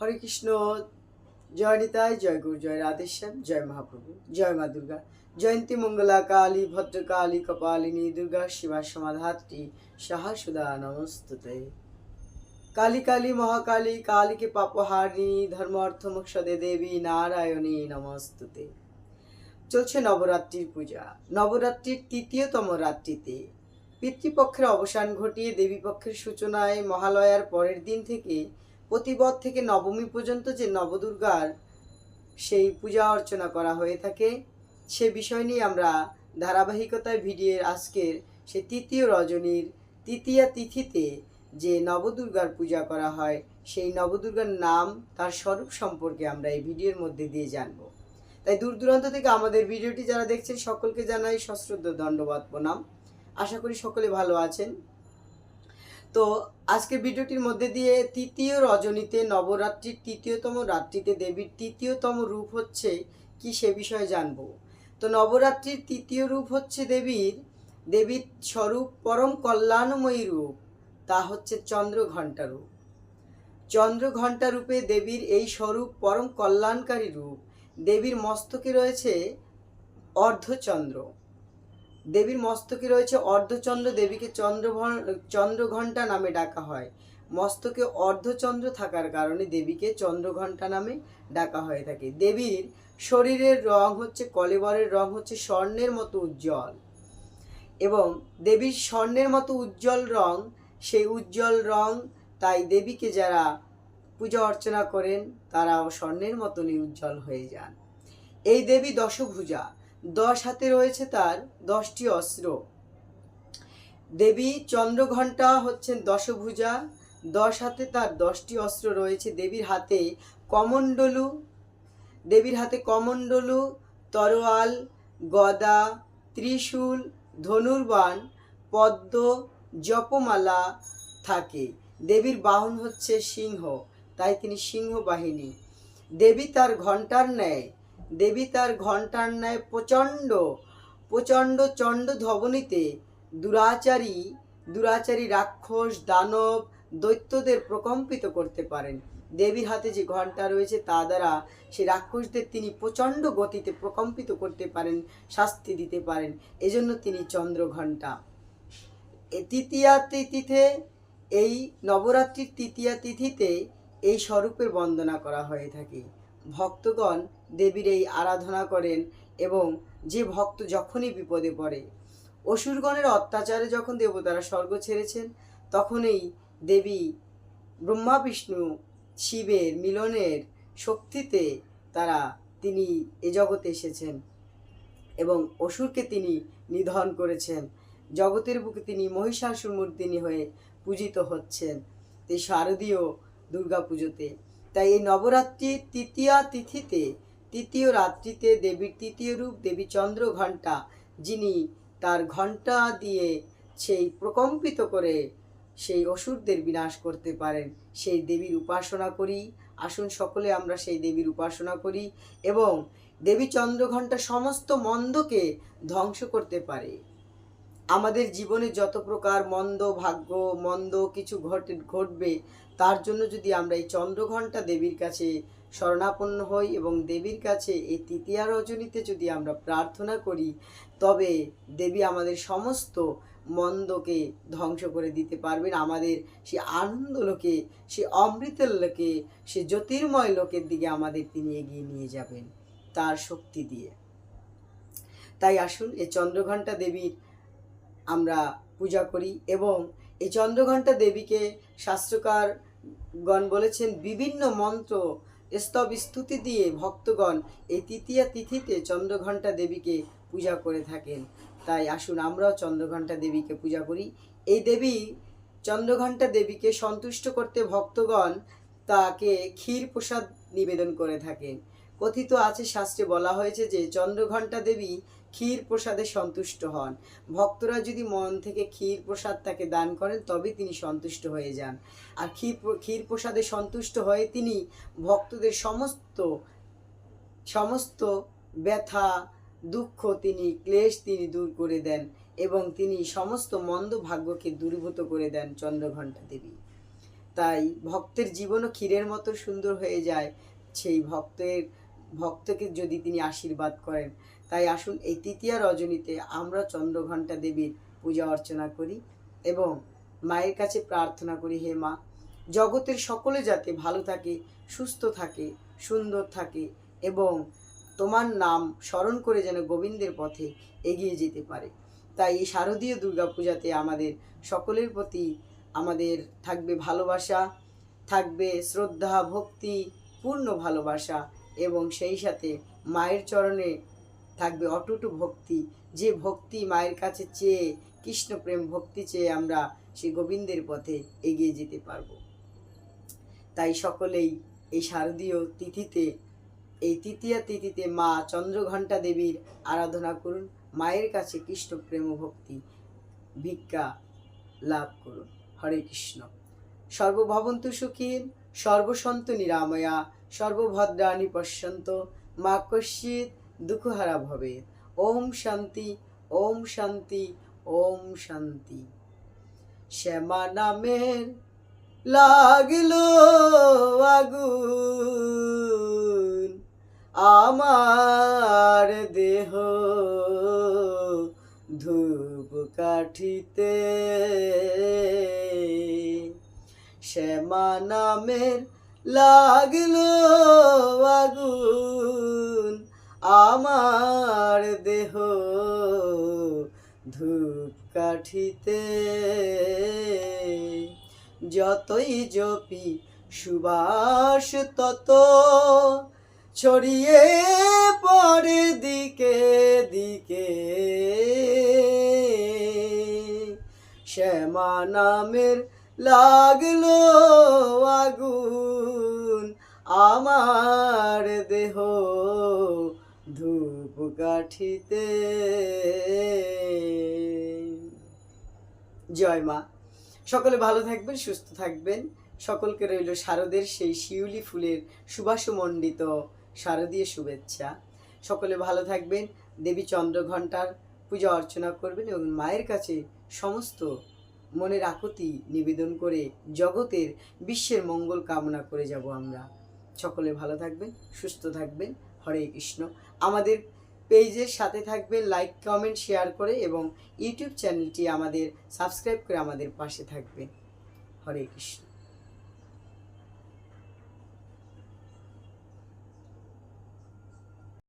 হরে কৃষ্ণ, জয় নিতাই, জয় গুরু, জয় রাধেশ্যাম জয় মহাপ্রভু, জয় মা দুর্গা। জয়ন্তী মঙ্গলা কালী, ভদ্রকালী, কপালিনী, দুর্গা, শিবা সমাধাত্রী সাহসুদা নমস্তুতে। কালী কালী, মহাকালী, কালীকে পাপহারিণী, ধর্ম অর্থ মোক্ষদে দেবী, নারায়ণী নমস্তুতে। চলছে নবরাত্রির পূজা। নবরাত্রির তৃতীয়তম রাত্রিতে পিতৃপক্ষের অবসান ঘটিয়ে দেবীপক্ষের সূচনায় মহালয়ার পরের দিন থেকে প্রতিবদ থেকে নবমী পর্যন্ত যে নবদুর্গার সেই পূজা অর্চনা করা হয়ে থাকে, সে বিষয় নিয়ে আমরা ধারাবাহিকতায় ভিডিওর আজকের সে তৃতীয় রজনীর তৃতীয়া তিথিতে যে নবদুর্গার পূজা করা হয়, সেই নবদুর্গার নাম তার স্বরূপ সম্পর্কে আমরা এই ভিডিওর মধ্যে দিয়ে জানব। তাই দূর দূরান্ত থেকে আমাদের ভিডিওটি যারা দেখছেন, সকলকে জানাই সশ্রদ্ধ দণ্ডবাদ প্রণাম। আশা করি সকলে ভালো আছেন। তো আজকের ভিডিওটির মধ্যে দিয়ে তৃতীয় রজনীতে নবরাত্রির তৃতীয়তম রাত্রিতে দেবীর তৃতীয়তম রূপ হচ্ছে কি সে বিষয়ে জানব। তো নবরাত্রির তৃতীয় রূপ হচ্ছে দেবীর দেবীর স্বরূপ পরম কল্যাণময়ী রূপ, তা হচ্ছে চন্দ্র ঘণ্টা রূপ। চন্দ্র ঘণ্টা রূপে দেবীর এই স্বরূপ পরম কল্যাণকারী রূপ, দেবীর মস্তকে রয়েছে অর্ধচন্দ্র। দেবীর মস্তকে রয়েছে অর্ধচন্দ্র দেবীকে চন্দ্র চন্দ্রঘণ্টা নামে ডাকা হয়। মস্তকে অর্ধচন্দ্র থাকার কারণে দেবীকে চন্দ্রঘণ্টা নামে ডাকা হয়ে থাকে। দেবীর শরীরের রং হচ্ছে, কলেবরের রং হচ্ছে স্বর্ণের মতো উজ্জ্বল। এবং দেবীর স্বর্ণের মতো উজ্জ্বল রং, সেই উজ্জ্বল রং তাই দেবীকে যারা পূজা অর্চনা করেন তারাও স্বর্ণের মতনই উজ্জ্বল হয়ে যান। এই দেবী দশভুজা। দশ হাতে রয়েছে তার দশটি অস্ত্র। দেবী চন্দ্রঘণ্টা হচ্ছেন দশভুজা। দশ হাতে তার দশটি অস্ত্র রয়েছে দেবীর হাতে কমণ্ডলু। দেবীর হাতে কমণ্ডলু, তরোয়াল, গদা, ত্রিশূল, ধনুর্বাণ, পদ্ম, জপমালা থাকে। দেবীর বাহন হচ্ছে সিংহ, তাই তিনি সিংহ বাহিনী। দেবী তার ঘণ্টার ন্যায় দেবী তার ঘণ্টার ন্যায় প্রচণ্ড প্রচণ্ড চণ্ড ধবনীতে দুরাচারী দুরাচারী রাক্ষস, দানব, দৈত্যদের প্রকম্পিত করতে পারেন। দেবীর হাতে যে ঘণ্টা রয়েছে তা দ্বারা সেই রাক্ষসদের তিনি প্রচণ্ড গতিতে প্রকম্পিত করতে পারেন, শাস্তি দিতে পারেন। এজন্য তিনি চন্দ্র ঘণ্টা। তৃতীয়া তিথিতে, এই নবরাত্রির তৃতীয়া তিথিতে এই স্বরূপের বন্দনা করা হয়ে থাকে। ভক্তগণ দেবীর এই আরাধনা করেন এবং যে ভক্ত যখনই বিপদে পড়ে, অসুরগণের অত্যাচারে যখন দেবতারা স্বর্গ ছেড়েছেন, তখনই দেবী ব্রহ্মা, বিষ্ণু, শিবের মিলনের শক্তিতে তারা, তিনি এ জগতে এসেছেন এবং অসুরকে তিনি নিধন করেছেন। জগতের বুকে তিনি মহিষাসুর মূর্তিনী হয়ে পূজিত হচ্ছেন। এই শারদীয় দুর্গা পুজোতে তাই এই নবরাত্রির তৃতীয়া তিথিতে তৃতীয় রাত্রিতে দেবীর তৃতীয় রূপ, দেবী চন্দ্র ঘণ্টা, যিনি তার ঘণ্টা দিয়ে সেই প্রকম্পিত করে সেই অসুরদের বিনাশ করতে পারেন। সেই দেবীর উপাসনা করি। আসুন সকলে আমরা সেই দেবীর উপাসনা করি এবং দেবী চন্দ্রঘণ্টা সমস্ত মন্দকে ধ্বংস করতে পারে। আমাদের জীবনে যত প্রকার মন্দ, ভাগ্য, মন্দ কিছু ঘটে, ঘটবে, তার জন্য যদি আমরা এই চন্দ্রঘণ্টা দেবীর কাছে শরণাপন্ন হই এবং দেবীর কাছে এই তৃতীয়া রজনীতে যদি আমরা প্রার্থনা করি, তবে দেবী আমাদের সমস্ত মন্দকে ধ্বংস করে দিতে পারবেন। আমাদের সে আনন্দ লোকে সে অমৃতের লোকে সে জ্যোতির্ময় লোকের দিকে আমাদের তিনি এগিয়ে নিয়ে যাবেন তার শক্তি দিয়ে। তাই আসুন এই চন্দ্রঘণ্টা দেবীর আমরা পূজা করি এবং এই চন্দ্রঘণ্টা দেবীকে শাস্ত্রকার গণ বলেছেন, বিভিন্ন মন্ত্র স্তব স্তুতি দিয়ে ভক্তগণ এই তৃতীয়া তিথিতে চন্দ্রঘণ্টা দেবীকে পূজা করে থাকেন। তাই আসুন আমরাও চন্দ্রঘণ্টা দেবীকে পূজা করি। এই দেবী চন্দ্রঘণ্টা দেবীকে সন্তুষ্ট করতে ভক্তগণ তাকে ক্ষীর প্রসাদ নিবেদন করে থাকেন। কথিত আছে শাস্ত্রে বলা হয়েছে যে, চন্দ্রঘণ্টা দেবী ক্ষীর প্রসাদে সন্তুষ্ট হন। ভক্তরা যদি মন থেকে ক্ষীর প্রসাদ তাকে দান করেন তবে তিনি সন্তুষ্ট হয়ে যান। আর ক্ষীর ক্ষীর প্রসাদে সন্তুষ্ট হয়ে তিনি ভক্তদের সমস্ত সমস্ত ব্যথা, দুঃখ, তিনি ক্লেশ তিনি দূর করে দেন এবং তিনি সমস্ত মন্দ ভাগ্যকে দূরীভূত করে দেন চন্দ্রঘণ্টা দেবী। তাই ভক্তের জীবনও ক্ষীরের মতো সুন্দর হয়ে যায়। সেই ভক্তের, ভক্তকে যদি তিনি আশীর্বাদ করেন তাই আসুন এই তৃতীয়া রজনীতে আমরা চন্দ্রঘণ্টা দেবীর পূজা অর্চনা করি এবং মায়ের কাছে প্রার্থনা করি, হে মা, জগতের সকলে যাতে ভালো থাকে, সুস্থ থাকে, সুন্দর থাকে এবং তোমার নাম স্মরণ করে যেন গোবিন্দের পথে এগিয়ে যেতে পারে। তাই এই শারদীয় দুর্গাপূজাতে আমাদের সকলের প্রতি আমাদের থাকবে ভালোবাসা, থাকবে শ্রদ্ধা, ভক্তি, পূর্ণ ভালোবাসা এবং সেই সাথে মায়ের চরণে থাকবে অটুট ভক্তি। যে ভক্তি মায়ের কাছে চেয়ে, কৃষ্ণ প্রেম ভক্তি চেয়ে আমরা সেই গোবিন্দের পথে এগিয়ে যেতে পারব। তাই সকলেই এই শারদীয় তিথিতে, এই তৃতীয়া তিথিতে মা চন্দ্রঘণ্টা দেবীর আরাধনা করুন। মায়ের কাছে কৃষ্ণ প্রেম ভক্তি, ভিক্ষা লাভ করুন। হরে কৃষ্ণ। সর্বভবন্তু সুখীন, সর্বসন্ত নিরাময়া, সর্বভদ্রাণি পশ্যন্ত, মা কশ্চিৎ দুঃখহারা ভবে ওম শান্তি ওম শান্তি ওম শান্তি। শ্যামা নামের লাগল আগুন, আমার দেহ ধূপ কাঠিতে শ্যামা নামের লাগল আগুন আমার দেহ ধূপ কাঠিতে যতই জপি সুবাস, তত ছড়িয়ে পড়ে দিকে দিকে। শ্যামা নামের লাগল আগুন, আমার দেহ কাঠিতে। জয় মা। সকলে ভালো থাকবেন, সুস্থ থাকবেন। সকলকে রইল শারদের সেই শিউলি ফুলের সুবাসমণ্ডিত শারদীয় শুভেচ্ছা। সকলে ভালো থাকবেন, দেবী চন্দ্রঘণ্টার পূজা অর্চনা করবেন এবং মায়ের কাছে সমস্ত মনের আকুতি নিবেদন করে জগতের বিশ্বের মঙ্গল কামনা করে যাব আমরা। সকলে ভালো থাকবেন, সুস্থ থাকবেন। হরে কৃষ্ণ। আমাদের পেজের সাথে থাকবে লাইক কমেন্ট শেয়ার করে এবং ইউটিউব চ্যানেলটি আমাদের সাবস্ক্রাইব করে আমাদের পাশে থাকবে। হরে কৃষ্ণ।